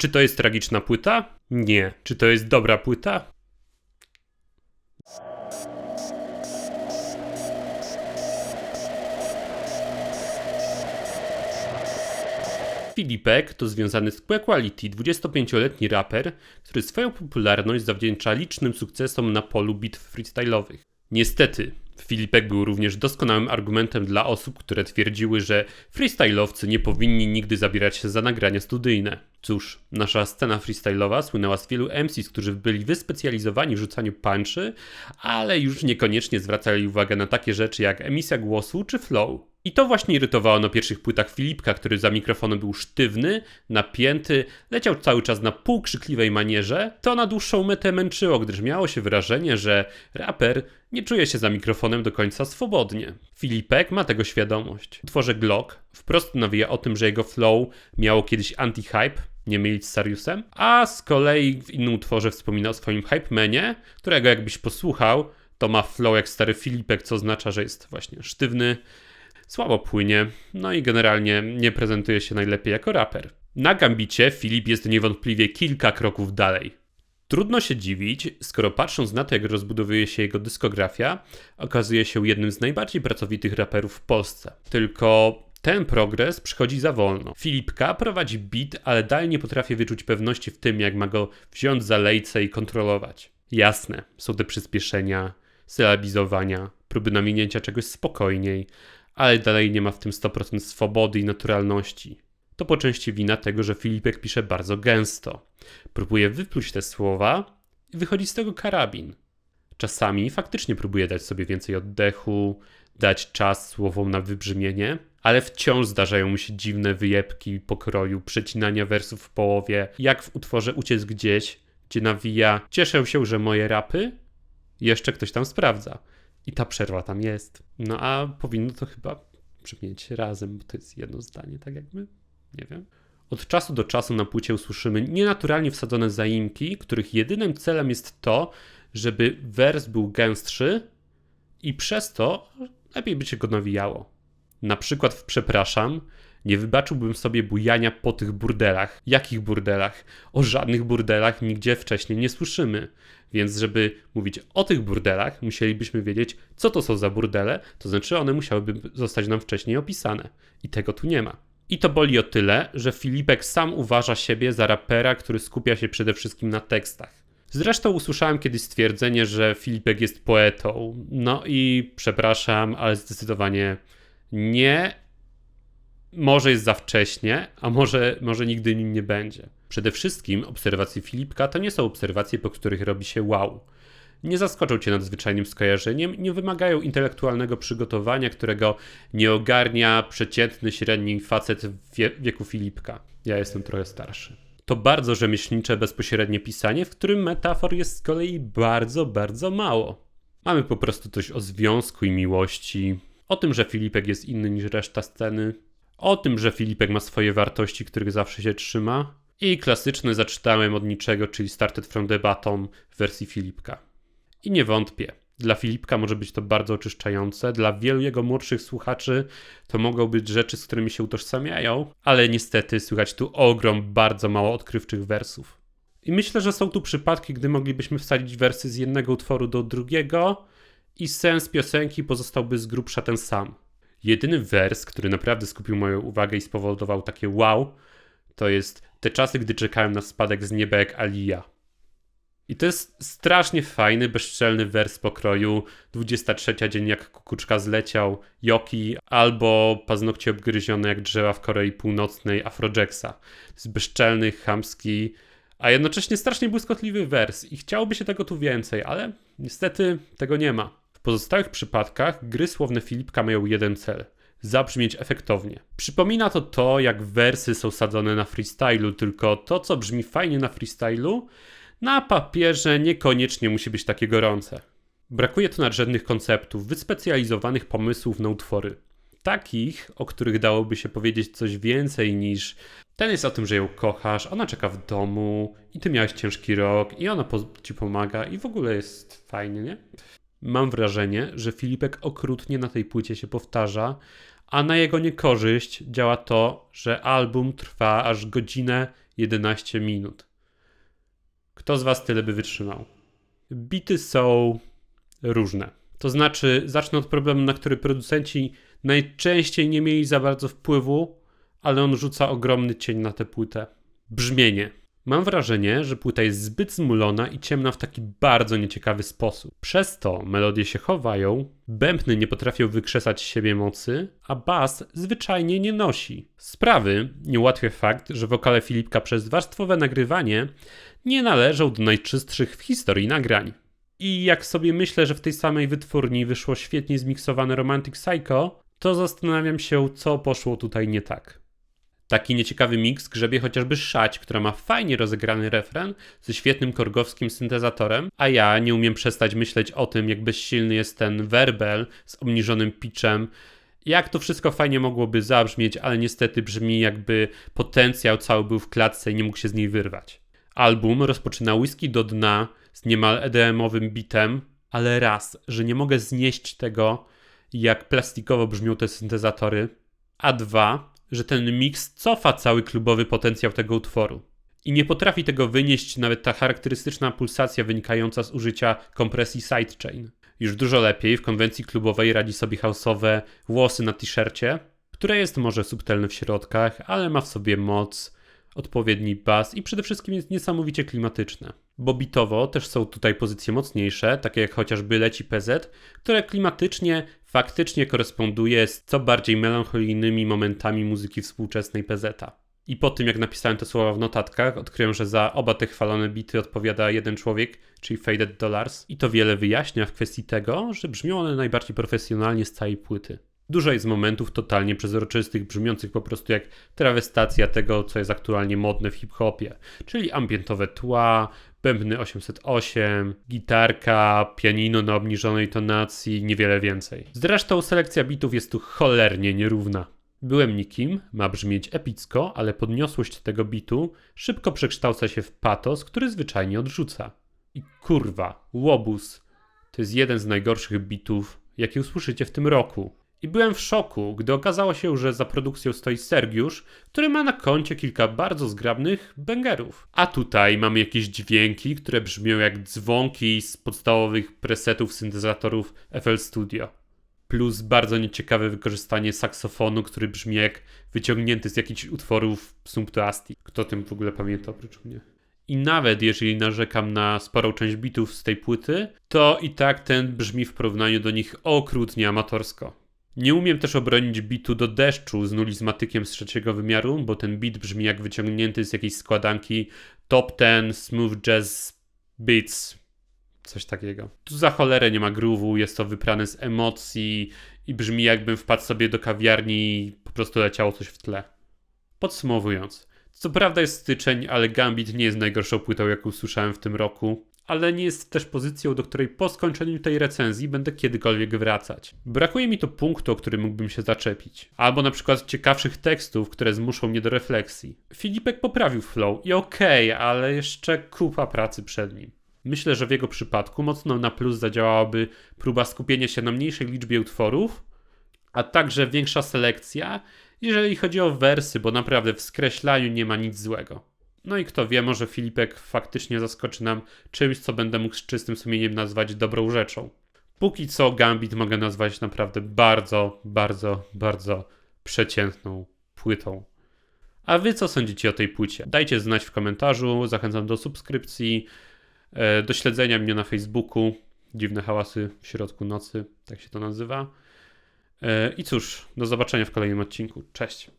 Czy to jest tragiczna płyta? Nie. Czy to jest dobra płyta? Filipek to związany z Quality 25-letni raper, który swoją popularność zawdzięcza licznym sukcesom na polu bitw freestyle'owych. Niestety, Filipek był również doskonałym argumentem dla osób, które twierdziły, że freestyle'owcy nie powinni nigdy zabierać się za nagrania studyjne. Cóż, nasza scena freestyle'owa słynęła z wielu MCs, którzy byli wyspecjalizowani w rzucaniu punchy, ale już niekoniecznie zwracali uwagę na takie rzeczy jak emisja głosu czy flow. I to właśnie irytowało na pierwszych płytach Filipka, który za mikrofonem był sztywny, napięty, leciał cały czas na półkrzykliwej manierze. To na dłuższą metę męczyło, gdyż miało się wrażenie, że raper nie czuje się za mikrofonem do końca swobodnie. Filipek ma tego świadomość. W utworze Glock wprost nawija o tym, że jego flow miało kiedyś anti-hype, nie mylić z Sariusem, a z kolei w innym utworze wspomina o swoim hype manie, którego jakbyś posłuchał, to ma flow jak stary Filipek, co oznacza, że jest właśnie sztywny, słabo płynie, no i generalnie nie prezentuje się najlepiej jako raper. Na Gambicie Filip jest niewątpliwie kilka kroków dalej. Trudno się dziwić, skoro patrząc na to, jak rozbudowuje się jego dyskografia, okazuje się jednym z najbardziej pracowitych raperów w Polsce. Tylko ten progres przychodzi za wolno. Filipka prowadzi beat, ale dalej nie potrafię wyczuć pewności w tym, jak ma go wziąć za lejce i kontrolować. Jasne, są te przyspieszenia, sylabizowania, próby naminięcia czegoś spokojniej, ale dalej nie ma w tym 100% swobody i naturalności. To po części wina tego, że Filipek pisze bardzo gęsto. Próbuje wypluć te słowa i wychodzi z tego karabin. Czasami faktycznie próbuje dać sobie więcej oddechu, dać czas słowom na wybrzmienie, ale wciąż zdarzają mu się dziwne wyjebki pokroju, przecinania wersów w połowie, jak w utworze Uciec gdzieś, gdzie nawija Cieszę się, że moje rapy jeszcze ktoś tam sprawdza. I ta przerwa tam jest. No a powinno to chyba brzmieć razem, bo to jest jedno zdanie, tak jakby. Nie wiem. Od czasu do czasu na płycie usłyszymy nienaturalnie wsadzone zaimki, których jedynym celem jest to, żeby wers był gęstszy i przez to lepiej by się go nawijało. Na przykład w Przepraszam nie wybaczyłbym sobie bujania po tych burdelach. Jakich burdelach? O żadnych burdelach nigdzie wcześniej nie słyszymy. Więc żeby mówić o tych burdelach, musielibyśmy wiedzieć, co to są za burdele, to znaczy one musiałyby zostać nam wcześniej opisane. I tego tu nie ma. I to boli o tyle, że Filipek sam uważa siebie za rapera, który skupia się przede wszystkim na tekstach. Zresztą usłyszałem kiedyś stwierdzenie, że Filipek jest poetą. No i przepraszam, ale zdecydowanie nie. Może jest za wcześnie, a może, może nigdy nim nie będzie. Przede wszystkim obserwacje Filipka to nie są obserwacje, po których robi się wow. Nie zaskoczą cię nadzwyczajnym skojarzeniem, nie wymagają intelektualnego przygotowania, którego nie ogarnia przeciętny, średni facet w wie wieku Filipka. Ja jestem trochę starszy. To bardzo rzemieślnicze, bezpośrednie pisanie, w którym metafor jest z kolei bardzo, bardzo mało. Mamy po prostu coś o związku i miłości, o tym, że Filipek jest inny niż reszta sceny, o tym, że Filipek ma swoje wartości, których zawsze się trzyma, i klasyczny zaczytałem od niczego, czyli Started from the Bottom w wersji Filipka. I nie wątpię. Dla Filipka może być to bardzo oczyszczające, dla wielu jego młodszych słuchaczy to mogą być rzeczy, z którymi się utożsamiają, ale niestety słychać tu ogrom bardzo mało odkrywczych wersów. I myślę, że są tu przypadki, gdy moglibyśmy wsadzić wersy z jednego utworu do drugiego i sens piosenki pozostałby z grubsza ten sam. Jedyny wers, który naprawdę skupił moją uwagę i spowodował takie wow, to jest te czasy, gdy czekałem na spadek z nieba jak Alia. I to jest strasznie fajny, bezczelny wers pokroju 23 dzień jak kukuczka zleciał, Joki albo paznokcie obgryzione jak drzewa w Korei Północnej Afrojacksa. To jest bezczelny, chamski, a jednocześnie strasznie błyskotliwy wers i chciałoby się tego tu więcej, ale niestety tego nie ma. Pozostałych przypadkach gry słowne Filipka mają jeden cel – zabrzmieć efektownie. Przypomina to to, jak wersy są sadzone na freestylu, tylko to, co brzmi fajnie na freestylu, na papierze niekoniecznie musi być takie gorące. Brakuje tu nadrzędnych konceptów, wyspecjalizowanych pomysłów na utwory. Takich, o których dałoby się powiedzieć coś więcej niż ten jest o tym, że ją kochasz, ona czeka w domu i ty miałeś ciężki rok i ona ci pomaga i w ogóle jest fajnie, nie? Mam wrażenie, że Filipek okrutnie na tej płycie się powtarza, a na jego niekorzyść działa to, że album trwa aż godzinę 11 minut. Kto z Was tyle by wytrzymał? Bity są różne. To znaczy, zacznę od problemu, na który producenci najczęściej nie mieli za bardzo wpływu, ale on rzuca ogromny cień na tę płytę. Brzmienie. Mam wrażenie, że płyta jest zbyt zmulona i ciemna w taki bardzo nieciekawy sposób. Przez to melodie się chowają, bębny nie potrafią wykrzesać z siebie mocy, a bas zwyczajnie nie nosi. Sprawy nie ułatwia fakt, że wokale Filipka przez warstwowe nagrywanie nie należą do najczystszych w historii nagrań. I jak sobie myślę, że w tej samej wytwórni wyszło świetnie zmiksowane Romantic Psycho, to zastanawiam się, co poszło tutaj nie tak. Taki nieciekawy miks grzebie chociażby Szać, która ma fajnie rozegrany refren ze świetnym korgowskim syntezatorem, a ja nie umiem przestać myśleć o tym, jak bezsilny jest ten werbel z obniżonym pitchem, jak to wszystko fajnie mogłoby zabrzmieć, ale niestety brzmi jakby potencjał cały był w klatce i nie mógł się z niej wyrwać. Album rozpoczyna whisky do dna z niemal EDM-owym bitem, ale raz, że nie mogę znieść tego, jak plastikowo brzmią te syntezatory, a dwa, że ten miks cofa cały klubowy potencjał tego utworu. I nie potrafi tego wynieść nawet ta charakterystyczna pulsacja wynikająca z użycia kompresji sidechain. Już dużo lepiej w konwencji klubowej radzi sobie houseowe włosy na t-shircie, które jest może subtelne w środkach, ale ma w sobie moc, odpowiedni bas i przede wszystkim jest niesamowicie klimatyczne. Bo bitowo też są tutaj pozycje mocniejsze, takie jak chociażby Leci PZ, które klimatycznie faktycznie koresponduje z co bardziej melancholijnymi momentami muzyki współczesnej PZ. I po tym, jak napisałem te słowa w notatkach, odkryłem, że za oba te chwalone bity odpowiada jeden człowiek, czyli Faded Dollars. I to wiele wyjaśnia w kwestii tego, że brzmią one najbardziej profesjonalnie z całej płyty. Dużo jest momentów totalnie przezroczystych, brzmiących po prostu jak trawestacja tego, co jest aktualnie modne w hip-hopie, czyli ambientowe tła, bębny 808, gitarka, pianino na obniżonej tonacji, niewiele więcej. Zresztą selekcja bitów jest tu cholernie nierówna. Byłem nikim, ma brzmieć epicko, ale podniosłość tego bitu szybko przekształca się w patos, który zwyczajnie odrzuca. I kurwa, łobuz to jest jeden z najgorszych bitów, jakie usłyszycie w tym roku. I byłem w szoku, gdy okazało się, że za produkcją stoi Sergiusz, który ma na koncie kilka bardzo zgrabnych bęgerów. A tutaj mamy jakieś dźwięki, które brzmią jak dzwonki z podstawowych presetów syntezatorów FL Studio. Plus bardzo nieciekawe wykorzystanie saksofonu, który brzmi jak wyciągnięty z jakichś utworów Sumptuasti. Kto tym w ogóle pamięta oprócz mnie? I nawet jeżeli narzekam na sporą część bitów z tej płyty, to i tak ten brzmi w porównaniu do nich okrutnie amatorsko. Nie umiem też obronić bitu do deszczu z nulizmatykiem z trzeciego wymiaru, bo ten bit brzmi jak wyciągnięty z jakiejś składanki Top 10 Smooth Jazz Beats. Coś takiego. Tu za cholerę nie ma groove'u, jest to wyprane z emocji i brzmi jakbym wpadł sobie do kawiarni i po prostu leciało coś w tle. Podsumowując. Co prawda jest styczeń, ale Gambit nie jest najgorszą płytą, jaką słyszałem w tym roku ale nie jest też pozycją, do której po skończeniu tej recenzji będę kiedykolwiek wracać. Brakuje mi tu punktu, o który mógłbym się zaczepić. Albo na przykład ciekawszych tekstów, które zmuszą mnie do refleksji. Filipek poprawił flow i okej, okay, ale jeszcze kupa pracy przed nim. Myślę, że w jego przypadku mocno na plus zadziałałaby próba skupienia się na mniejszej liczbie utworów, a także większa selekcja, jeżeli chodzi o wersy, bo naprawdę w skreślaniu nie ma nic złego. No i kto wie, może Filipek faktycznie zaskoczy nam czymś, co będę mógł z czystym sumieniem nazwać dobrą rzeczą. Póki co Gambit mogę nazwać naprawdę bardzo, bardzo, bardzo przeciętną płytą. A wy co sądzicie o tej płycie? Dajcie znać w komentarzu, zachęcam do subskrypcji, e, do śledzenia mnie na Facebooku. Dziwne hałasy w środku nocy, tak się to nazywa. E, I cóż, do zobaczenia w kolejnym odcinku. Cześć.